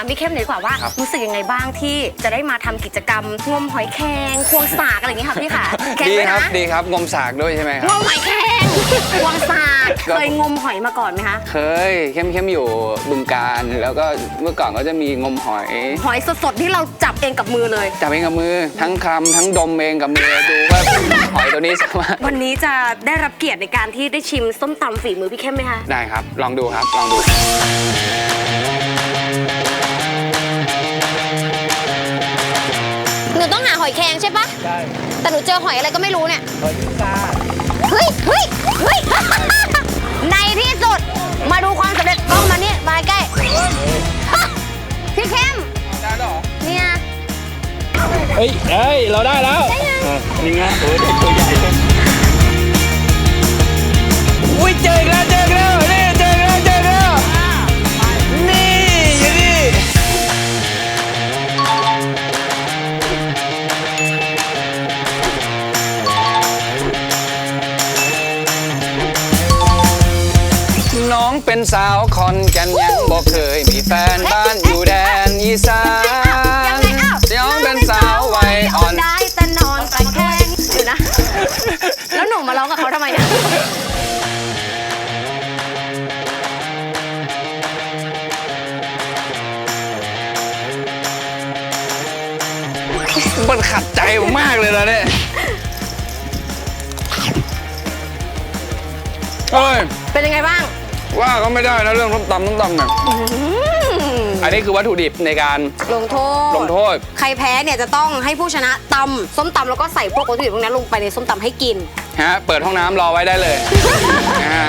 ามพี่เข้มหน่อยดีกว่าว่า ครับรู้สึกยังไงบ้างที่จะได้มาทำกิจกรรมงมหอยแครงควงสากอะไรอย่างนี้ค่ะพี่ค่ะแข็งดีไหมครับคะดีครับงมสากด้วยใช่ไหมคงรับ มหอยแครงควงสากครับ เคยงมหอยมาก่อนไหมคะเคยเข้มเข้มอยู่บึงการแล้วก็เมื่อก่อนก็จะมีงมหอยหอยสดๆที่เราจับเองกับมือเลย จับเองกับมือทั้งคำทั้งดมเองกับมือดูว่าหอยตัวนี้สามารถวันนี้จะได้รับเกียรติในการที่ได้ชิมส้มตำฝีมือพี่เข้มไหมคะ ได้ครับ ลองดูครับลองดู นูต้องหาหอยแครงใช่ปะใช่แต่หนูเจอหอยอะไรก็ไม่รู้เนี่ย หอยพิซซ่าเฮ้ยเฮ้ยเฮ้ย ในที่สุด มาดูความสำเร็จกล้องมานี่มาใกล้ พี่เข้มได้หรอ เนี่ย เฮ้ยเอ้ย เราได้แล้ว ได้ยังเออนี่ไงโอ้ยเด็กตัวใหญ่ เป็นสาวคอนแกันยังบอกเคยมีแฟนบ้านอยู่แดนอีสานยังไงอ้าวน้องเป็นสาววัยอ่อนได้แต่นอนแต่แข้งอยู่นะ แล้วหนูมาร้องกับเขาทำไมเนี่ยมันขัดใจผมมากเลยนะเนี่ยเฮ้ย เป็นยังไงบ้าง ว่าก็ไม่ได้นะเรื่องส้มตำส้มตำเนี่ยอืมอันนี้คือวัตถุดิบในการลงโทษลงโทษ ใครแพ้เนี่ยจะต้องให้ผู้ชนะตำส้มตำแล้วก็ใส่พวกวัตถุดิบพวกนั้นลงไปในส้มตำให้กินฮะเปิดห้องน้ำรอไว้ได้เลยนะฮะ